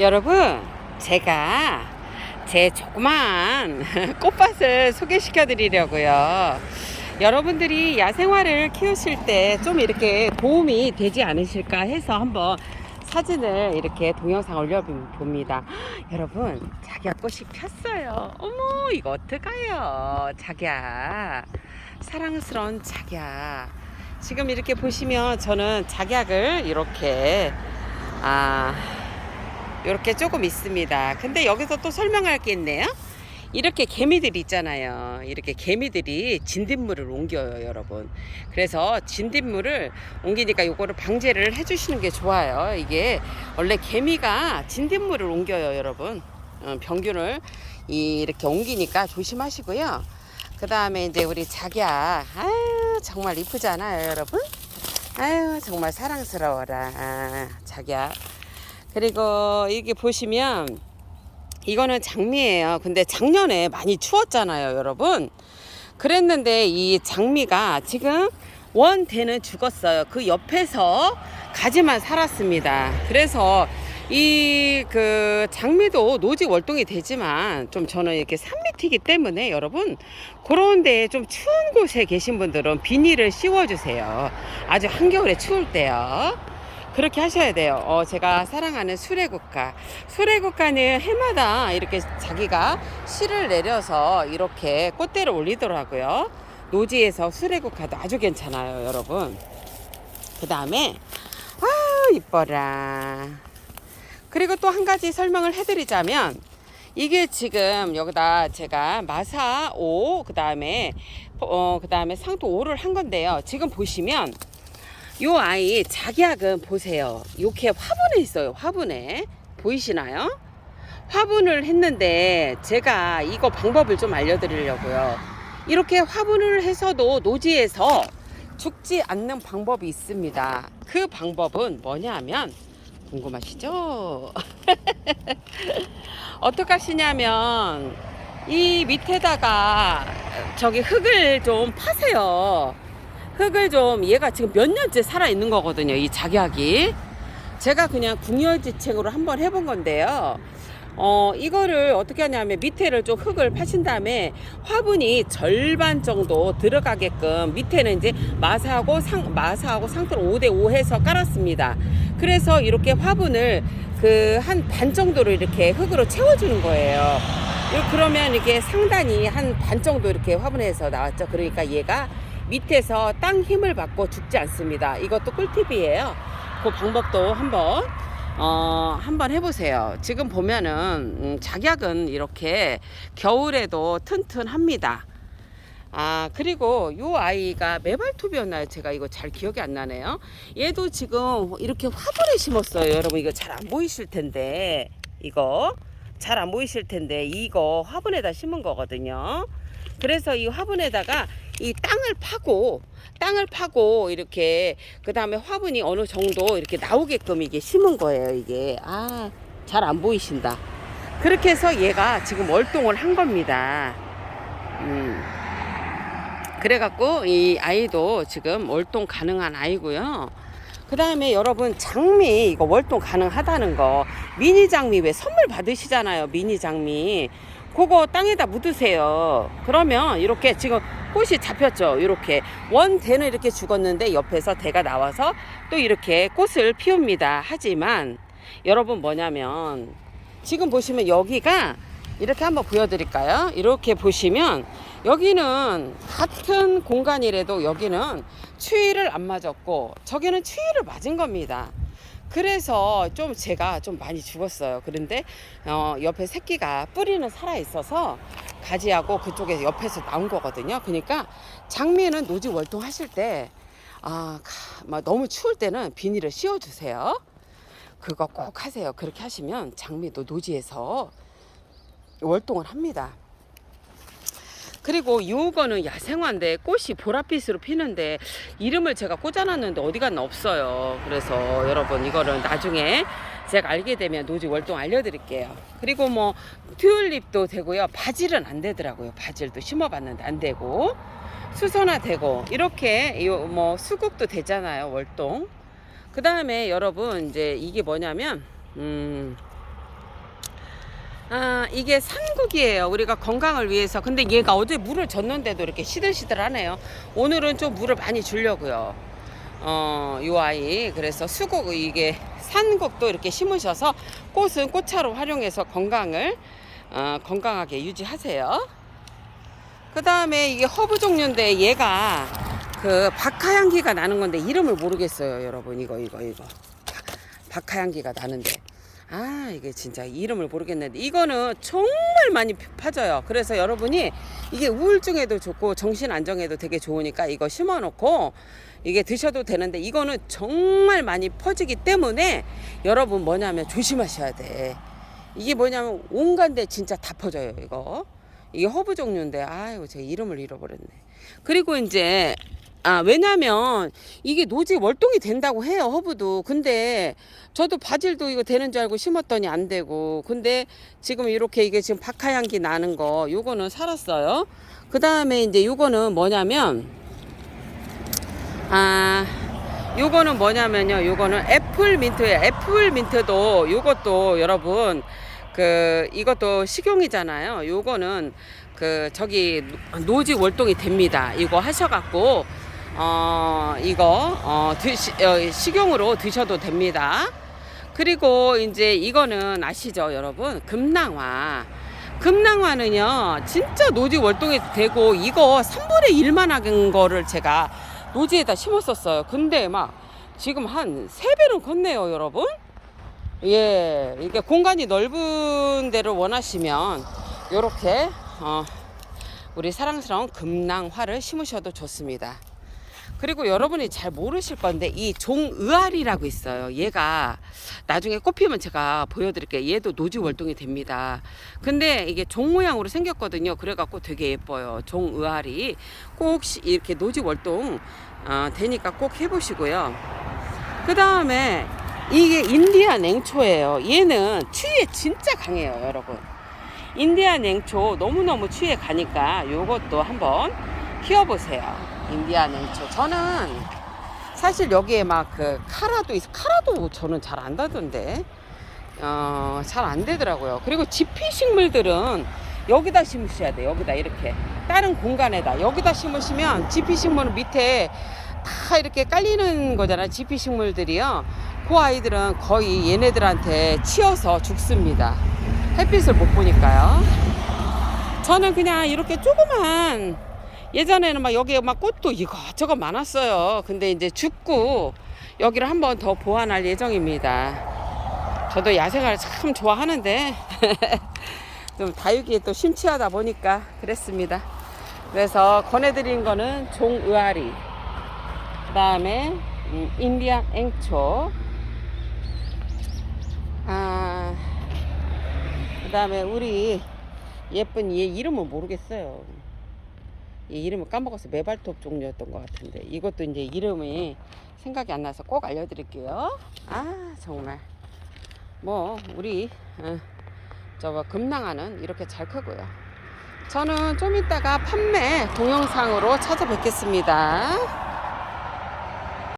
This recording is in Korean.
여러분, 제가 제 조그만 꽃밭을 소개시켜 드리려고요. 여러분들이 야생화를 키우실 때 좀 이렇게 도움이 되지 않으실까 해서 한번 사진을 이렇게 동영상 올려봅니다. 여러분, 자기야 꽃이 폈어요. 어머, 이거 어떡해요. 자기야. 사랑스러운 자기야. 지금 이렇게 보시면 저는 작약을 이렇게, 아, 이렇게 조금 있습니다. 근데 여기서 또 설명할 게 있네요. 이렇게 개미들이 있잖아요. 이렇게 개미들이 진딧물을 옮겨요, 여러분. 그래서 진딧물을 옮기니까 요거를 방제를 해주시는 게 좋아요. 이게 원래 개미가 진딧물을 옮겨요, 여러분. 어, 병균을 이- 이렇게 옮기니까 조심하시고요. 그 다음에 이제 우리 자기야. 아유, 정말 이쁘지 않아요, 여러분? 아유, 정말 사랑스러워라. 아, 자기야. 그리고 이게 보시면 이거는 장미예요. 근데 작년에 많이 추웠잖아요, 여러분. 그랬는데 이 장미가 지금 원대는 죽었어요. 그 옆에서 가지만 살았습니다. 그래서 이 그 장미도 노지 월동이 되지만 좀 저는 이렇게 산밑이기 때문에 여러분 그런데 좀 추운 곳에 계신 분들은 비닐을 씌워주세요. 아주 한겨울에 추울 때요. 그렇게 하셔야 돼요. 어, 제가 사랑하는 수레국가. 수레국가는 해마다 이렇게 자기가 씨를 내려서 이렇게 꽃대를 올리더라고요. 노지에서 수레국가도 아주 괜찮아요, 여러분. 그 다음에, 아, 이뻐라. 그리고 또 한 가지 설명을 해드리자면, 이게 지금 여기다 제가 마사 5, 그 다음에, 어, 그 다음에 상토 5를 한 건데요. 지금 보시면, 요 아이 작약은 보세요. 이렇게 화분에 있어요. 화분에 보이시나요? 화분을 했는데 제가 이거 방법을 좀 알려드리려고요. 이렇게 화분을 해서도 노지에서 죽지 않는 방법이 있습니다. 그 방법은 뭐냐면 궁금하시죠? 어떻게 하시냐면 이 밑에다가 저기 흙을 좀 파세요. 흙을 좀 얘가 지금 몇 년째 살아 있는 거거든요. 이 작약이. 제가 그냥 궁여지책으로 한번 해본 건데요. 어, 이거를 어떻게 하냐면 밑에를 좀 흙을 파신 다음에 화분이 절반 정도 들어가게끔 밑에는 이제 마사하고 상, 마사하고 상토를 5대5 해서 깔았습니다. 그래서 이렇게 화분을 그 한 반 정도로 이렇게 흙으로 채워주는 거예요. 요- 그러면 이게 상단이 한 반 정도 이렇게 화분에서 나왔죠. 그러니까 얘가 밑에서 땅 힘을 받고 죽지 않습니다. 이것도 꿀팁이에요. 그 방법도 한번 어, 한번 해보세요. 지금 보면은 음, 작약은 이렇게 겨울에도 튼튼합니다. 아 그리고 요 아이가 메발톱이었나요? 제가 이거 잘 기억이 안 나네요. 얘도 지금 이렇게 화분에 심었어요. 여러분 이거 잘 안 보이실 텐데 이거 잘 안 보이실 텐데 이거 화분에다 심은 거거든요. 그래서 이 화분에다가 이 땅을 파고 땅을 파고 이렇게 그 다음에 화분이 어느 정도 이렇게 나오게끔 이게 심은 거예요. 이게 아 잘 안 보이신다. 그렇게 해서 얘가 지금 월동을 한 겁니다. 음. 그래갖고 이 아이도 지금 월동 가능한 아이고요. 그 다음에 여러분 장미 이거 월동 가능하다는 거 미니 장미 왜 선물 받으시잖아요 미니 장미 그거 땅에다 묻으세요 그러면 이렇게 지금 꽃이 잡혔죠 이렇게 원대는 이렇게 죽었는데 옆에서 대가 나와서 또 이렇게 꽃을 피웁니다 하지만 여러분 뭐냐면 지금 보시면 여기가 이렇게 한번 보여드릴까요? 이렇게 보시면 여기는 같은 공간이라도 여기는 추위를 안 맞았고 저기는 추위를 맞은 겁니다. 그래서 좀 제가 좀 많이 죽었어요. 그런데 어, 옆에 새끼가 뿌리는 살아 있어서 가지하고 그쪽에 옆에서 나온 거거든요. 그러니까 장미는 노지 월동하실 때 아, 가- 막 너무 추울 때는 비닐을 씌워주세요. 그거 꼭 하세요. 그렇게 하시면 장미도 노지에서 월동을 합니다. 그리고 요거는 야생화인데 꽃이 보랏빛으로 피는데 이름을 제가 꽂아놨는데 어디 갔나 없어요. 그래서 여러분 이거는 나중에 제가 알게 되면 노지 월동 알려드릴게요. 그리고 뭐 튤립도 되고요. 바질은 안 되더라고요. 바질도 심어봤는데 안 되고 수선화 되고 이렇게 요뭐 수국도 되잖아요. 월동. 그 다음에 여러분 이제 이게 뭐냐면 음 아, 이게 산국이에요. 우리가 건강을 위해서. 근데 얘가 어제 물을 줬는데도 이렇게 시들시들하네요. 오늘은 좀 물을 많이 주려고요. 어, 요 아이. 그래서 수국 이게 산국도 이렇게 심으셔서 꽃은 꽃차로 활용해서 건강을 어, 건강하게 유지하세요. 그 다음에 이게 허브 종류인데 얘가 그 박하향기가 나는 건데 이름을 모르겠어요, 여러분. 이거 이거 이거. 박하향기가 나는데 아 이게 진짜 이름을 모르겠는데 이거는 정말 많이 파져요. 그래서 여러분이 이게 우울증에도 좋고 정신 안정에도 되게 좋으니까 이거 심어 놓고 이게 드셔도 되는데 이거는 정말 많이 퍼지기 때문에 여러분 뭐냐면 조심하셔야 돼. 이게 뭐냐면 온갖 데 진짜 다 퍼져요 이거. 이게 허브 종류인데 아유 제 이름을 잃어버렸네. 그리고 이제 아, 왜냐면 이게 노지 월동이 된다고 해요, 허브도. 근데 저도 바질도 이거 되는 줄 알고 심었더니 안 되고. 근데 지금 이렇게 이게 지금 박하향기 나는 거, 요거는 살았어요. 그 다음에 이제 요거는 뭐냐면, 아, 요거는 뭐냐면요. 요거는 애플 민트예요. 애플 민트도 요것도 여러분, 그, 이것도 식용이잖아요. 요거는 그, 저기, 노지 월동이 됩니다. 이거 하셔갖고, 어, 이거, 어, 드시, 어, 식용으로 드셔도 됩니다. 그리고 이제 이거는 아시죠, 여러분? 금낭화. 금낭화는요, 진짜 노지 월동이 되고, 이거 3분의 1만 한 거를 제가 노지에다 심었었어요. 근데 막, 지금 한 3배는 컸네요, 여러분? 예, 이게 공간이 넓은 데를 원하시면, 요렇게, 어, 우리 사랑스러운 금낭화를 심으셔도 좋습니다. 그리고 여러분이 잘 모르실 건데 이 종의알이라고 있어요. 얘가 나중에 꽃 피면 제가 보여드릴게요. 얘도 노지 월동이 됩니다. 근데 이게 종 모양으로 생겼거든요. 그래갖고 되게 예뻐요. 종의알이 꼭 시- 이렇게 노지 월동 어, 되니까 꼭 해보시고요. 그 다음에 이게 인디아 냉초예요. 얘는 추위에 진짜 강해요, 여러분. 인디아 냉초 너무너무 추위에 가니까 요것도 한번 키워보세요. 인디아 냉초. 저는 사실 여기에 막 그 카라도 있어. 카라도 저는 잘 안 다던데. 어, 잘 안 되더라고요. 그리고 지피 식물들은 여기다 심으셔야 돼. 여기다 이렇게. 다른 공간에다. 여기다 심으시면 지피 식물은 밑에 다 이렇게 깔리는 거잖아요. 지피 식물들이요. 그 아이들은 거의 얘네들한테 치여서 죽습니다. 햇빛을 못 보니까요. 저는 그냥 이렇게 조그만 예전에는 막 여기에 막 꽃도 이것저것 많았어요. 근데 이제 죽고 여기를 한 번 더 보완할 예정입니다. 저도 야생화를 참 좋아하는데 좀 다육이에 또 심취하다 보니까 그랬습니다. 그래서 권해드린 거는 종의아리, 그 다음에 음, 인디안 앵초, 아, 그 다음에 우리 예쁜 얘 이름은 모르겠어요. 얘 이름을 까먹어서 메발톱 종류였던 것 같은데 이것도 이제 이름이 생각이 안 나서 꼭 알려드릴게요. 아 정말 뭐 우리 어, 저거 금낭아는 이렇게 잘 크고요. 저는 좀 이따가 판매 동영상으로 찾아뵙겠습니다.